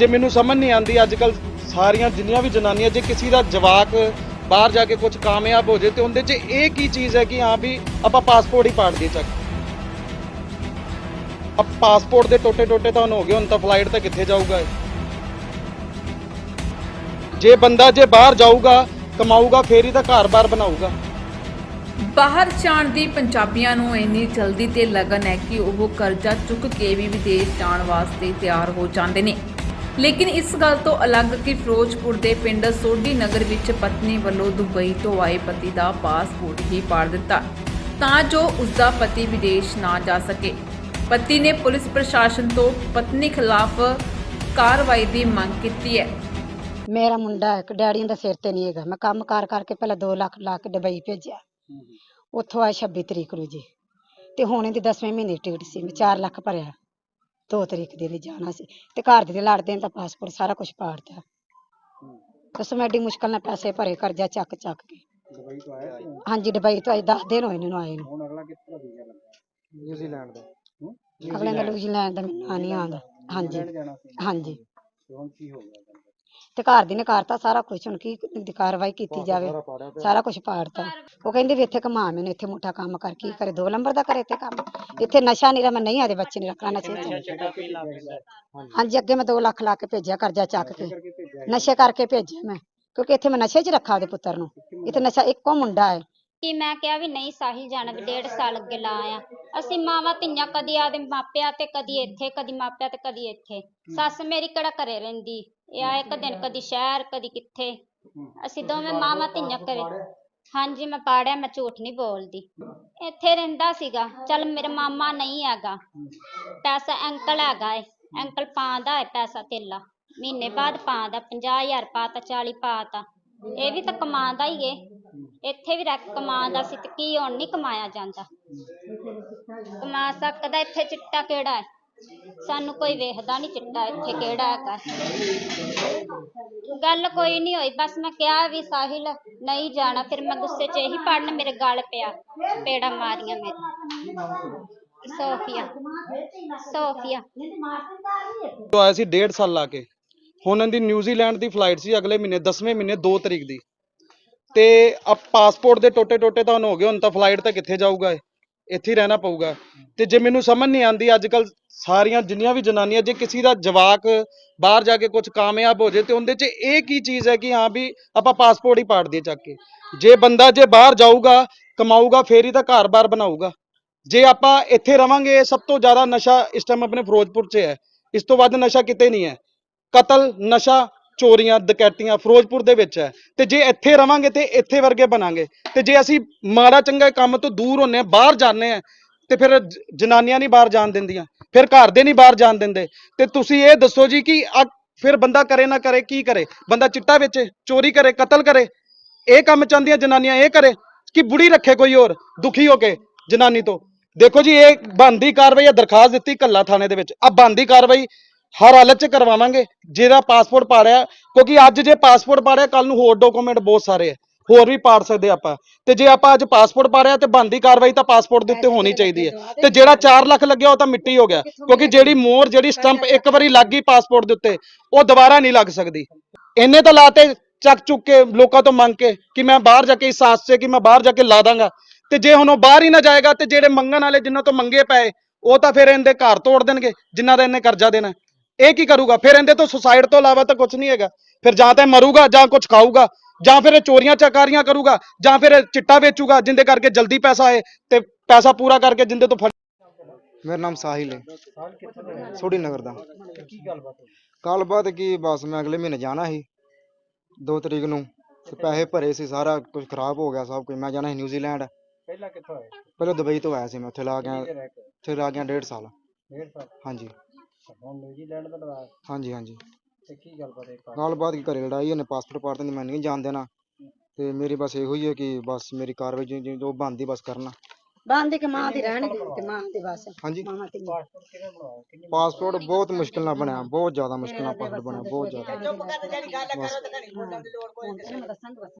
ਜੇ ਮੈਨੂੰ ਸਮਝ ਨਹੀਂ ਆਉਂਦੀ ਅੱਜ ਕੱਲ ਸਾਰੀਆਂ ਜਿੰਨੀਆਂ ਵੀ ਜਨਾਨੀਆਂ, ਜੇ ਕਿਸੇ ਦਾ ਜਵਾਕ ਬਾਹਰ ਜਾ ਕੇ ਕੁਝ ਕਾਮਯਾਬ ਹੋ ਜੇ, ਤੇ ਉਹਦੇ 'ਚ ਇਹ ਕੀ ਚੀਜ਼ ਹੈ ਕਿ ਹਾਂ ਵੀ ਆਪਾਂ ਪਾਸਪੋਰਟ ਹੀ ਪਾੜ ਦਈਏ ਚੱਕ। ਅਬ ਪਾਸਪੋਰਟ ਦੇ ਟੋਟੇ ਟੋਟੇ ਤਾਂ ਹੋ ਗਏ, ਹੁਣ ਤਾਂ ਫਲਾਈਟ ਤਾਂ ਕਿੱਥੇ ਜਾਊਗਾ ਜੇ ਬੰਦਾ ਜੇ ਬਾਹਰ ਜਾਊਗਾ, ਕਮਾਊਗਾ ਫੇਰ ਹੀ ਤਾਂ ਘਰ-ਬਾਰ ਬਣਾਊਗਾ। ਬਾਹਰ ਜਾਣ ਦੀ ਪੰਜਾਬੀਆਂ ਨੂੰ ਇੰਨੀ ਜਲਦੀ ਤੇ ਲਗਨ ਹੈ ਕਿ ਉਹ ਕਰਜ਼ਾ ਚੁੱਕ ਕੇ ਵੀ ਵਿਦੇਸ਼ ਜਾਣ ਵਾਸਤੇ ਤਿਆਰ ਹੋ ਜਾਂਦੇ ਨੇ। ਲੇਕਿਨ ਇਸ ਗੱਲ ਤੋਂ ਅਲੱਗ ਕਿ ਫਿਰੋਜ਼ਪੁਰ ਦੇ ਪਿੰਡ ਸੋਢੀ ਨਗਰ ਵਿੱਚ ਪਤਨੀ ਵੱਲੋਂ ਦੁਬਈ ਤੋਂ ਆਏ ਪਤੀ ਦਾ ਪਾਸਪੋਰਟ ਹੀ ਪਾੜ ਦਿੱਤਾ। ਤਾਂ ਜੋ ਉਸ ਦਾ ਪਤੀ ਵਿਦੇਸ਼ ਨਾ ਜਾ ਸਕੇ। ਪਤੀ ਨੇ ਪੁਲਿਸ ਪ੍ਰਸ਼ਾਸਨ ਤੋਂ ਪਤਨੀ ਖਿਲਾਫ ਕਾਰਵਾਈ ਦੀ ਮੰਗ ਕੀਤੀ ਹੈ। ਮੇਰਾ ਮੁੰਡਾ ਇੱਕ ਡੈਡੀ ਦਾ ਸਿਰ ਤੇ ਨਹੀਂ ਹੈਗਾ। ਮੈਂ ਕੰਮ ਕਾਰ ਕਰਕੇ ਪਹਿਲਾਂ 2 ਲੱਖ ਲਾ ਕੇ ਦੁਬਈ ਭੇਜਿਆ। ਉੱਥੋਂ ਆਏ 26 ਤਰੀਕ ਨੂੰ ਜੀ। ਤੇ ਹੁਣ ਇਹਦੀ 10ਵੇਂ ਮਹੀਨੇ ਦੀ ਟਿਕਟ ਸੀ। ਮੈਂ 4 ਲੱਖ ਭਰਿਆ। 2 ਤਰੀਕ ਦੇ ਲਈ ਜਾਣਾ ਸੀ। ਤੇ ਘਰ ਦੇ ਲੜਦੇ ਨੇ ਤਾਂ ਪਾਸਪੋਰਟ ਸਾਰਾ ਕੁਝ ਪਾੜਤਾ ਦੱਸੋ ਮੈਂ ਐਡੀ ਮੁਸ਼ਕਲ ਨਾਲ ਪੈਸੇ ਭਰੇ ਕਰਜ਼ਾ ਚੱਕ ਚੱਕ ਕੇ। ਦੁਬਈ ਤੋਂ ਆਇਆ ਹਾਂਜੀ ਦੁਬਈ ਤੋਂ ਅੱਜ 10 ਦਿਨ ਹੋਏ ਨੇ ਆਏ ਨੂੰ। ਹੁਣ ਅਗਲਾ ਕਿੱਥੋਂ ਵੀਜ਼ਾ ਲੱਗਾ? ਨਿਊਜ਼ੀਲੈਂਡ ਦਾ। ਅਗਲੇ ਦਾ ਨਿਊਜ਼ੀਲੈਂਡ ਦਾ ਮੈਨੂੰ ਨਾਂ ਨਹੀਂ ਆਉਂਦਾ। ਹਾਂਜੀ ਜਾਣਾ ਸੀ। ਹਾਂਜੀ। ਤੇ ਹੁਣ ਕੀ ਹੋ ਗਿਆ? ਤੇ ਘਰ ਦੀ ਨੇ ਕਰਤਾ ਸਾਰਾ ਕੁਝ ਹੁਣ ਕੀ ਦੀ ਕਾਰਵਾਈ ਕੀਤੀ ਜਾਵੇ। ਸਾਰਾ ਕੁਝ ਪਾੜਤਾ। ਉਹ ਕਹਿੰਦੇ ਵੀ ਇੱਥੇ ਕਮਾ ਮੈਨੂੰ ਇੱਥੇ ਮੁੱਠਾ ਕੰਮ ਕਰ ਕੀ ਕਰੇ? ਦੋ ਨੰਬਰ ਦਾ ਕਰੇ ਇੱਥੇ ਕੰਮ। ਇੱਥੇ ਨਸ਼ਾ ਨਹੀਂ ਮੈਂ ਨਹੀਂ ਆਦੇ ਬੱਚੇ ਨਹੀਂ ਰੱਖਣਾ ਨਸ਼ੇ ਚ ਹਾਂਜੀ। ਅੱਗੇ ਮੈਂ 2 ਲੱਖ ਲਾ ਕੇ ਭੇਜਿਆ ਕਰਜ਼ਾ ਚੱਕ ਕੇ। ਨਸ਼ੇ ਕਰਕੇ ਭੇਜਿਆ ਮੈਂ। ਕਿਉਂਕਿ ਇੱਥੇ ਮੈਂ ਨਸ਼ੇ 'ਚ ਰੱਖਾ ਉਹਦੇ ਪੁੱਤਰ ਨੂੰ। ਇੱਥੇ ਨਸ਼ਾ ਇੱਕੋ ਮੁੰਡਾ ਹੈ। ਕਿ ਮੈਂ ਕਿਹਾ ਵੀ ਨਹੀਂ ਸਾਹਿਲ ਜਾਣਾ ਵੀ ਡੇਢ ਸਾਲ ਅੱਗੇ ਲਾ ਆ ਅਸੀਂ ਮਾਵਾਂ ਧੀਆਂ ਕਦੀ ਆਦੇ ਮਾਪਿਆਂ ਤੇ ਕਦੀ ਇੱਥੇ ਕਦੀ ਮਾਪਿਆਂ ਤੇ ਕਦੀ ਇੱਥੇ। ਸੱਸ ਮੇਰੀ ਕਿਹੜਾ ਘਰੇ ਰਹਿੰਦੀ? ਇਹ ਆ ਇੱਕ ਦਿਨ ਕਦੀ ਸ਼ਹਿਰ, ਕਦੀ ਕਿੱਥੇ। ਅਸੀਂ ਦੋਵੇਂ ਮਾਵਾਂ ਧੀਆਂ ਘਰੇ। ਹਾਂਜੀ, ਮੈਂ ਪਾੜਿਆ, ਮੈਂ ਝੂਠ ਨਹੀਂ ਬੋਲਦੀ। ਇੱਥੇ ਰਹਿੰਦਾ ਸੀਗਾ। ਚੱਲ ਮੇਰਾ ਮਾਮਾ ਨਹੀਂ ਹੈਗਾ। ਪੈਸਾ ਅੰਕਲ ਹੈਗਾ ਏ। ਅੰਕਲ ਪਾਉਂਦਾ ਹੈ ਪੈਸਾ ਤੇਲਾ ਮਹੀਨੇ ਬਾਅਦ ਪਾਉਂਦਾ 50000 ਪਾਤਾ 40 ਪਾਤਾ। ਇਹ ਵੀ ਤਾਂ ਕਮਾਉਂਦਾ ਹੀ ਏ। ਇੱਥੇ ਵੀ ਰੱਖ ਕੇ ਕਮਾਉਂਦਾ ਸੀ ਤੇ ਕੀ ਹੁਣ ਨਹੀਂ ਕਮਾਇਆ ਜਾਂਦਾ। ਕਮਾ ਸਕਦਾ ਇੱਥੇ ਚਿੱਟਾ ਕਿਹੜਾ ਹੈ ਸਾਨੂੰ ਕੋਈ ਵੇਖਦਾ ਨਹੀਂ ਚਿੱਟਾ ਇੱਥੇ ਕਿਹੜਾ ਹੈਗਾ। ਗੱਲ ਕੋਈ ਨਹੀਂ ਹੋਈ, ਬਸ ਮੈਂ ਕਿਹਾ ਵੀ ਸਾਹਿਲ ਨਹੀਂ ਜਾਣਾ, ਫਿਰ ਮੈਂ ਗੁੱਸੇ 'ਚ ਇਹੀ ਪੜਨ ਮੇਰੇ ਗਲ ਪਿਆ ਪੇੜਾ ਮਾਰੀਆਂ ਮੇਰੇ ਸੋਫੀਆ ਸੋਫੀਆ। ਤੋਂ ਆਇਆ ਸੀ 1.5 ਸਾਲ ਲਾ ਕੇ। ਹੁਣ ਇਹਦੀ ਨਿਊਜ਼ੀਲੈਂਡ ਦੀ ਫਲਾਈਟ ਸੀ ਅਗਲੇ ਮਹੀਨੇ 10ਵੇਂ ਮਹੀਨੇ 2 ਤਰੀਕ ਦੀ। ਤੇ ਅਬ ਪਾਸਪੋਰਟ ਦੇ ਟੋਟੇ ਟੋਟੇ ਤਾਂ ਹੁਣ ਹੋ ਗਏ, ਹੁਣ ਤਾਂ ਫਲਾਈਟ ਤਾਂ ਕਿੱਥੇ ਜਾਊਗਾ ਇਹ? ਇੱਥੇ ਰਹਿਣਾ ਪਊਗਾ। ਤੇ ਜੇ ਮੈਨੂੰ ਸਮਝ ਨਹੀਂ ਆਉਂਦੀ, ਅੱਜ ਕੱਲ ਸਾਰੀਆਂ ਜਿੰਨੀਆਂ ਵੀ ਜਨਾਨੀਆਂ, ਜੇ ਕਿਸੇ ਦਾ ਜਵਾਕ ਬਾਹਰ ਜਾ ਕੇ ਕੁਝ ਕਾਮਯਾਬ ਹੋ ਜੇ ਤੇ ਉਹਦੇ 'ਚ ਇਹ ਕੀ ਚੀਜ਼ ਹੈ ਕਿ ਹਾਂ ਵੀ ਆਪਾਂ ਪਾਸਪੋਰਟ ਹੀ ਪਾੜ ਦਈਏ ਚੱਕ ਕੇ। ਜੇ ਬੰਦਾ ਜੇ ਬਾਹਰ ਜਾਊਗਾ, ਕਮਾਊਗਾ, ਫੇਰ ਹੀ ਤਾਂ ਘਰ-ਬਾਰ ਬਣਾਊਗਾ। ਜੇ ਆਪਾਂ ਇੱਥੇ ਰਵਾਂਗੇ ਸਭ ਤੋਂ ਜ਼ਿਆਦਾ ਨਸ਼ਾ ਇਸ ਟਾਈਮ ਆਪਣੇ ਫਿਰੋਜ਼ਪੁਰ 'ਚ ਹੈ। ਇਸ ਤੋਂ ਵੱਧ ਨਸ਼ਾ ਕਿਤੇ ਨਹੀਂ ਹੈ। ਕਤਲ, ਨਸ਼ਾ, ਚੋਰੀਆਂ, ਡਕੈਤੀਆਂ ਫਿਰੋਜ਼ਪੁਰ ਦੇ ਵਿੱਚ ਹੈ। ਤੇ ਜੇ ਇੱਥੇ ਰਵਾਂਗੇ ਤੇ ਇੱਥੇ ਵਰਗੇ ਬਣਾਂਗੇ। ਤੇ ਜੇ ਅਸੀਂ ਮਾੜਾ ਚੰਗਾ ਕੰਮ ਤੋਂ ਦੂਰ ਹੁੰਨੇ ਆ ਬਾਹਰ ਜਾਂਦੇ ਆ ਤੇ ਫਿਰ ਜਨਾਨੀਆਂ ਨਹੀਂ ਬਾਹਰ ਜਾਣ ਦਿੰਦੀਆਂ। ਫਿਰ ਘਰ ਦੇ ਨਹੀਂ ਬਾਹਰ ਜਾਣ ਦਿੰਦੇ। ਤੇ ਤੁਸੀਂ ਇਹ ਦੱਸੋ ਜੀ ਕਿ ਫਿਰ ਬੰਦਾ ਕਰੇ ਨਾ ਕਰੇ, ਕੀ ਕਰੇ? ਬੰਦਾ ਚਿੱਟਾ ਵੇਚੇ, ਚੋਰੀ ਕਰੇ, ਕਤਲ ਕਰੇ। ਇਹ ਕੰਮ ਚਾਹੁੰਦੀਆਂ ਜਨਾਨੀਆਂ ਇਹ ਕਰੇ ਕਿ ਬੁੜੀ ਰੱਖੇ ਕੋਈ ਹੋਰ, ਦੁਖੀ ਹੋ ਕੇ ਜਨਾਨੀ ਤੋਂ। ਦੇਖੋ ਜੀ, ਇਹ ਬੰਦੀ ਕਾਰਵਾਈ ਆ, ਦਰਖਾਸਤ ਦਿੱਤੀ ਕੱਲਾ ਥਾਣੇ ਦੇ ਵਿੱਚ। ਆ ਬੰਦੀ ਕਾਰਵਾਈ ਹਰ ਹਾਲਤ 'ਚ ਕਰਵਾਵਾਂਗੇ। ਜਿਹਦਾ ਪਾਸਪੋਰਟ ਪਾੜਿਆ, ਕਿਉਂਕਿ ਅੱਜ ਜੇ ਪਾਸਪੋਰਟ ਪਾੜਿਆ ਕੱਲ ਨੂੰ ਹੋਰ ਡਾਕੂਮੈਂਟ ਬਹੁਤ ਸਾਰੇ ਹੈ ਹੋਰ ਵੀ ਪਾੜ ਸਕਦੇ ਆਪਾਂ। ਤੇ ਜੇ ਆਪਾਂ ਅੱਜ ਪਾਸਪੋਰਟ ਪਾੜਿਆ ਤੇ ਬੰਦੀ ਕਾਰਵਾਈ ਤਾਂ ਪਾਸਪੋਰਟ ਦੇ ਉੱਤੇ ਹੋਣੀ ਚਾਹੀਦੀ ਹੈ। ਤੇ ਜਿਹੜਾ 4 ਲੱਖ ਲੱਗਿਆ ਉਹ ਤਾਂ ਮਿੱਟੀ ਹੋ ਗਿਆ। ਕਿਉਂਕਿ ਜਿਹੜੀ ਮੋਹਰ ਜਿਹੜੀ ਸਟੰਪ ਇੱਕ ਵਾਰੀ ਲੱਗ ਗਈ ਪਾਸਪੋਰਟ ਦੇ ਉੱਤੇ ਉਹ ਦੁਬਾਰਾ ਨਹੀਂ ਲੱਗ ਸਕਦੀ। ਇੰਨੇ ਤਾਂ ਲਾਤੇ ਚੱਕ ਚੁੱਕ ਕੇ ਲੋਕਾਂ ਤੋਂ ਮੰਗ ਕੇ ਕਿ ਮੈਂ ਬਾਹਰ ਜਾ ਕੇ ਇਸ ਆਸ 'ਚ ਕਿ ਮੈਂ ਬਾਹਰ ਜਾ ਕੇ ਲਾ ਦਾਂਗਾ। ਤੇ ਜੇ ਹੁਣ ਉਹ ਬਾਹਰ ਹੀ ਨਾ ਜਾਏਗਾ ਤੇ ਜਿਹੜੇ ਮੰਗਣ ਵਾਲੇ ਜਿਨ੍ਹਾਂ ਤੋਂ ਮੰਗੇ ਪਏ ਉਹ ਤਾਂ ਫਿਰ ਇਹਦੇ ਘਰ ਤੋੜ ਦੇਣਗੇ ਜਿਨ੍ਹਾਂ ਦਾ ਇਹਨੇ ਕਰਜ਼ਾ ਦੇਣਾ। ਇਹ ਕੀ ਕਰੂਗਾ? ਫਿਰ ਇਹਦੇ ਤੋਂ ਸੁਸਾਈਡ ਤੋਂ ਇਲਾਵਾ ਤਾਂ ਕੁਝ ਨਹੀਂ ਹੈਗਾ। ਫਿਰ ਜਾਂ ਤਾਂ ਮਰੂਗਾ ਜਾਂ ਕੁਝ ਖਾਊਗਾ ਜਾਂ ਫਿਰ ਇਹ ਚੋਰੀਆਂ ਚਕਾਰੀਆਂ ਕਰੂਗਾ ਜਾਂ ਫਿਰ ਚਿੱਟਾ ਵੇਚੂਗਾ ਜਿੰਦੇ ਕਰਕੇ ਜਲਦੀ ਪੈਸਾ ਆਏ ਤੇ ਪੈਸਾ ਪੂਰਾ ਕਰਕੇ ਜਿੰਦੇ ਤੋਂ ਫੜ ਮੇਰਾ ਨਾਮ ਸਾਹਿਲ ਹੈ। ਸੋਢੀ ਨਗਰ ਦਾ। ਗੱਲਬਾਤ ਕੀ ਬਸ ਮੈਂ ਅਗਲੇ ਮਹੀਨੇ ਜਾਣਾ ਸੀ। 2 ਤਰੀਕ ਨੂੰ ਤੇ ਪੈਸੇ ਭਰੇ ਸੀ ਸਾਰਾ ਕੁਝ ਖਰਾਬ ਹੋ ਗਿਆ ਸਭ ਕੁਝ ਮੈਂ ਜਾਣਾ ਸੀ ਨਿਊਜ਼ੀਲੈਂਡ। ਪਹਿਲਾਂ ਕਿੱਥੋਂ ਆਏ? ਪਹਿਲਾਂ ਦੁਬਈ ਤੋਂ ਆਇਆ ਸੀ ਮੈਂ ਉੱਥੇ ਲਾ ਗਿਆ ਉੱਥੇ ਲਾ ਗਿਆ ਡੇਢ ਸਾਲ। ਡੇਢ ਸਾਲ। ਹਾਂਜੀ। ਹੁਣ ਨਿਊਜ਼ੀਲੈਂਡ ਦਾ ਲਵਾਇਆ ਹਾਂਜੀ ਹਾਂਜੀ। ਤੇ ਕੀ ਗੱਲਬਾਤ ਹੈ ਗੱਲਬਾਤ ਕੀ ਘਰੇ ਲੜਾਈ ਉਹਨੇ ਪਾਸਪੋਰਟ ਪਾੜ ਦਿੰਦੀ ਮੈਂ ਨਹੀਂ ਜਾਣ ਦੇਣਾ। ਤੇ ਮੇਰੀ ਬਸ ਇਹੋ ਹੀ ਹੈ ਕਿ ਬਸ ਮੇਰੀ ਕਾਰਵਾਈ ਜੋ- ਜੋ ਜੋ ਬਣਦੀ ਬਸ ਕਰਨਾ। ਬੰਦ ਕੇ ਮਾਂ ਦੀ ਰਹਿਣਗੇ ਤੇ ਮਾਂ ਦੀ ਬਸ। ਹਾਂਜੀ। ਤੇ ਪਾਸਪੋਰਟ ਕਿਵੇਂ ਬਣਾਇਆ ਕਿੰਨੀ ਪਾਸਪੋਰਟ ਬਹੁਤ ਮੁਸ਼ਕਿਲ ਨਾਲ ਬਣਿਆ ਬਹੁਤ ਜ਼ਿਆਦਾ ਮੁਸ਼ਕਿਲ ਨਾਲ ਪਾਸਪੋਰਟ ਬਣਿਆ ਬਹੁਤ ਜ਼ਿਆਦਾ। ਚੁੱਪ ਕਰ ਜਿਹੜੀ ਗੱਲ ਕਰੋ ਤੇ ਘੜੀ ਬੋਲਣ ਦੀ ਲੋੜ ਕੋਈ ਨਹੀਂ ਮੈਂ ਦੱਸਾਂਗੀ ਬਸ।